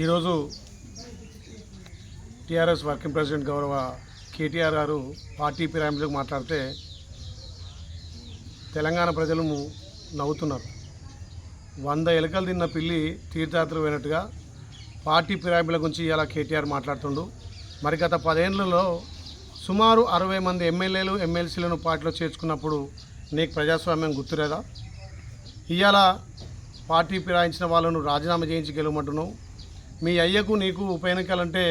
ఈరోజు TRS working president గౌరవ కేటీఆర్ గారు పార్టీ పిరామిడ్లకు మాట్లాడితే తెలంగాణ ప్రజలు నవ్వుతున్నారు. వంద ఎలుకలు తిన్న పిల్లి తీర్థయాత్ర పోయినట్టుగా పార్టీ పిరామిడ్ల గురించి ఇలా కేటీఆర్ మాట్లాడుతుండు. మరి గత పదేళ్ళలో సుమారు అరవై మంది ఎమ్మెల్యేలు ఎమ్మెల్సీలను పార్టీలో చేర్చుకున్నప్పుడు నీకు ప్రజాస్వామ్యం గుర్తులేదా? ఇవాళ పార్టీ ఫిరాయించిన వాళ్ళను రాజీనామా చేయించి గెలవమంటున్నావు. మీ అయ్యకు నీకు ఉప ఎన్నికలంటే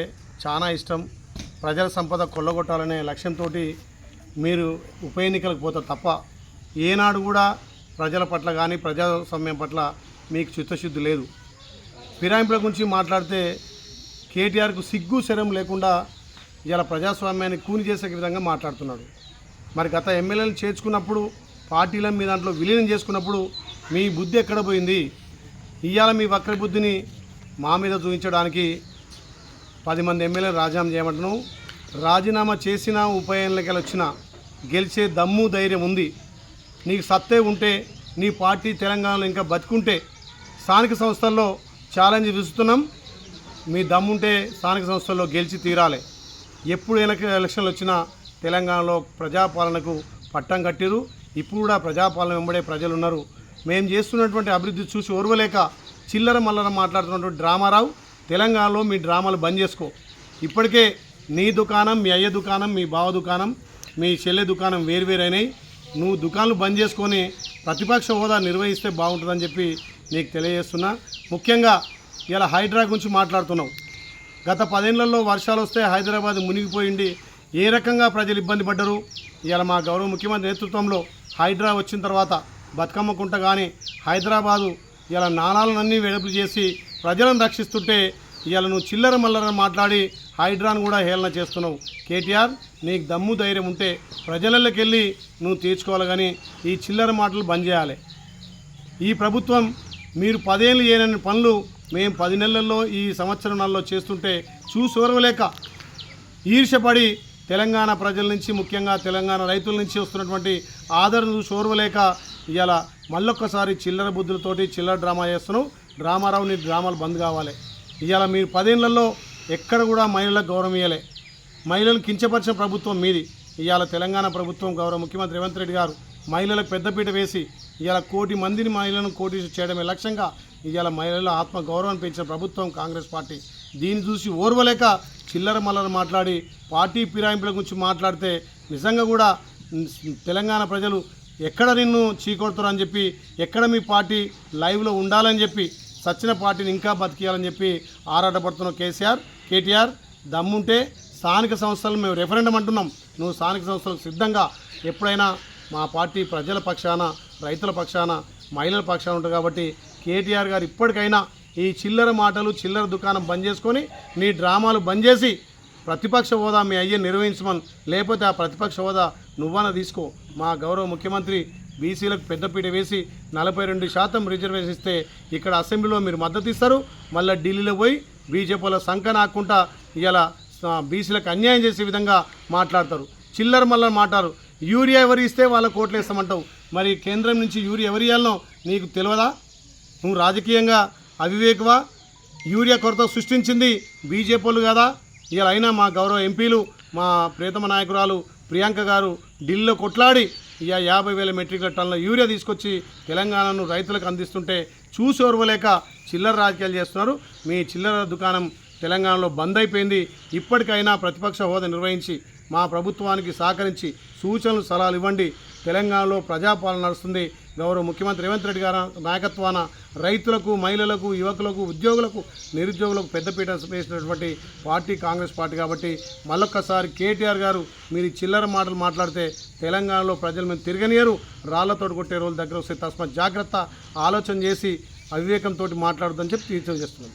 చాలా ఇష్టం. ప్రజల సంపద కొల్లగొట్టాలనే లక్ష్యంతో మీరు ఉప ఎన్నికలకు పోతారు తప్ప ఏనాడు కూడా ప్రజల పట్ల కానీ ప్రజాస్వామ్యం పట్ల మీకు చిత్తశుద్ధి లేదు. ఫిరాయింపుల గురించి మాట్లాడితే కేటీఆర్కు సిగ్గు శరం లేకుండా ఇలా ప్రజాస్వామ్యాన్ని కూని చేసే విధంగా మాట్లాడుతున్నాడు. మరి గత ఎమ్మెల్యేలు చేర్చుకున్నప్పుడు పార్టీలను మీ దాంట్లో విలీనం చేసుకున్నప్పుడు మీ బుద్ధి ఎక్కడ పోయింది? ఇవాళ మీ వక్ర బుద్ధిని మా మీద చూపించడానికి పది మంది ఎమ్మెల్యేలు రాజీనామా చేయమంటున్నావు రాజీనామా చేసిన ఉప ఎన్నికలు వచ్చిన గెలిచే దమ్ము ధైర్యం ఉంది. నీకు సత్తే ఉంటే నీ పార్టీ తెలంగాణలో ఇంకా బతుకుంటే స్థానిక సంస్థల్లో ఛాలెంజ్ విసుతున్నాం మీ దమ్ముంటే స్థానిక సంస్థల్లో గెలిచి తీరాలి. ఎప్పుడు ఎలక ఎలక్షన్లు వచ్చినా తెలంగాణలో ప్రజాపాలనకు పట్టం కట్టిరు ఇప్పుడు కూడా ప్రజాపాలన వెంబడే ప్రజలు ఉన్నారు మేము చేస్తున్నటువంటి అభివృద్ధి చూసి ఓర్వలేక చిల్లర మల్లర మాట్లాడుతున్నటువంటి డ్రామారావు తెలంగాణలో మీ డ్రామాలు బంద్ చేసుకో. ఇప్పటికే నీ దుకాణం మీ అయ్య దుకాణం మీ బావ దుకాణం మీ చెల్లె దుకాణం వేరువేరైనాయి. నువ్వు దుకాణాలు బంద్ చేసుకొని ప్రతిపక్ష హోదా నిర్వహిస్తే బాగుంటుందని చెప్పి నీకు తెలియజేస్తున్నా. ముఖ్యంగా ఇలా హైడ్రా గురించి మాట్లాడుతున్నావు. గత పదేళ్ళలో వర్షాలు వస్తే హైదరాబాద్ మునిగిపోయింది. ఏ రకంగా ప్రజలు ఇబ్బంది పడ్డరు? ఇలా మా గౌరవ ముఖ్యమంత్రి నేతృత్వంలో హైడ్రా వచ్చిన తర్వాత బతుకమ్మకుంట కానీ హైదరాబాదు ఇలా నాణాలన్నీ వెడపులు చేసి ప్రజలను రక్షిస్తుంటే ఇలా నువ్వు చిల్లర మల్లర మాట్లాడి హైడ్రాన్ కూడా హేళన చేస్తున్నావు. కేటీఆర్ నీకు దమ్ము ధైర్యం ఉంటే ప్రజలకి వెళ్ళి నువ్వు తీర్చుకోవాలి కానీ ఈ చిల్లర మాటలు బంద్ చేయాలి. ఈ ప్రభుత్వం మీరు పదేళ్ళు చేయని పనులు మేము పది నెలల్లో ఈ సంవత్సరం నెలలో చేస్తుంటే చూసోరవలేక ఈర్షపడి తెలంగాణ ప్రజల నుంచి ముఖ్యంగా తెలంగాణ రైతుల నుంచి వస్తున్నటువంటి ఆదరణ చూసి ఓర్వలేక ఇవాళ మళ్ళొక్కసారి చిల్లర బుద్ధులతోటి చిల్లర డ్రామా చేస్తున్నావు డ్రామారావు నీ డ్రామాలు బంద్ కావాలి. ఇవాళ మీరు పదేళ్ళలో ఎక్కడ కూడా మహిళలకు గౌరవం ఇవ్వలే మహిళలు కించపరిచిన ప్రభుత్వం మీది. ఇవాళ తెలంగాణ ప్రభుత్వం గౌరవ ముఖ్యమంత్రి రేవంత్ రెడ్డి గారు మహిళలకు పెద్దపీట వేసి ఇవాళ కోటి మందిని మహిళలను కోటి చేయడమే లక్ష్యంగా ఇవాళ మహిళల ఆత్మ గౌరవాన్ని పెంచిన ప్రభుత్వం కాంగ్రెస్ పార్టీ. దీన్ని చూసి ఓర్వలేక చిల్లర మల్లర మాట్లాడి పార్టీ ఫిరాయింపుల గురించి మాట్లాడితే నిజంగా కూడా తెలంగాణ ప్రజలు ఎక్కడ నిన్ను చీకొడతారని చెప్పి ఎక్కడ మీ పార్టీ లైవ్లో ఉండాలని చెప్పి సచ్చిన పార్టీని ఇంకా బతికియాలని చెప్పి ఆరాటపడుతున్న కేసీఆర్ కేటీఆర్. దమ్ముంటే స్థానిక సంస్థలు మేము రెఫరెండం అంటున్నాం. నువ్వు స్థానిక సంస్థలకు సిద్ధంగా ఎప్పుడైనా మా పార్టీ ప్రజల పక్షాన రైతుల పక్షాన మహిళల పక్షాన ఉంటుంది కాబట్టి కేటీఆర్ గారు ఇప్పటికైనా ఈ చిల్లర మాటలు చిల్లర దుకాణం బంద్ చేసుకొని నీ డ్రామాలు బంద్ చేసి ప్రతిపక్ష హోదా మీ అయ్యే నిర్వహించమని లేకపోతే ఆ ప్రతిపక్ష హోదా నువ్వన తీసుకో. మా గౌరవ ముఖ్యమంత్రి బీసీలకు పెద్దపీట వేసి నలభై రెండు శాతం రిజర్వేషన్ ఇస్తే ఇక్కడ అసెంబ్లీలో మీరు మద్దతు ఇస్తారు. మళ్ళీ ఢిల్లీలో పోయి బీజేపీలో సంఖ నాకుండా ఇలా బీసీలకు అన్యాయం చేసే విధంగా మాట్లాడతారు. చిల్లర మళ్ళీ మాటారు. యూరియా ఎవరు ఇస్తే వాళ్ళ కోట్లు వేస్తామంటావు. మరి కేంద్రం నుంచి యూరియా ఎవరు ఇవ్వాలనో నీకు తెలియదా? నువ్వు రాజకీయంగా అవివేకవా? యూరియా కొరత సృష్టించింది బీజేపీలు కదా? ఇలా అయినా మా గౌరవ ఎంపీలు మా ప్రియతమ నాయకురాలు ప్రియాంక గారు ఢిల్లీలో కొట్లాడి ఇక యాభై వేల మెట్రిక్ టన్నుల యూరియా తీసుకొచ్చి తెలంగాణను రైతులకు అందిస్తుంటే చూసి ఓర్వలేక చిల్లర రాజకీయాలు చేస్తున్నారు. మీ చిల్లర దుకాణం తెలంగాణలో బంద్ అయిపోయింది. ఇప్పటికైనా ప్రతిపక్ష హోదా నిర్వహించి మా ప్రభుత్వానికి సహకరించి సూచనలు సలహాలు ఇవ్వండి. తెలంగాణలో ప్రజాపాలన నడుస్తుంది. గౌరవ ముఖ్యమంత్రి రేవంత్ రెడ్డి గారి నాయకత్వాన రైతులకు మహిళలకు యువకులకు ఉద్యోగులకు నిరుద్యోగులకు పెద్దపీట వేసినటువంటి పార్టీ కాంగ్రెస్ పార్టీ కాబట్టి మళ్ళొక్కసారి కేటీఆర్ గారు మీరు చిల్లర మాటలు మాట్లాడితే తెలంగాణలో ప్రజలు మేము తిరగనియరు. రాళ్ళతోటి కొట్టే రోజుల దగ్గర వస్తే తస్మ జాగ్రత్త ఆలోచన చేసి అవివేకంతో మాట్లాడదని చెప్పి తీర్చడం చేస్తున్నాం.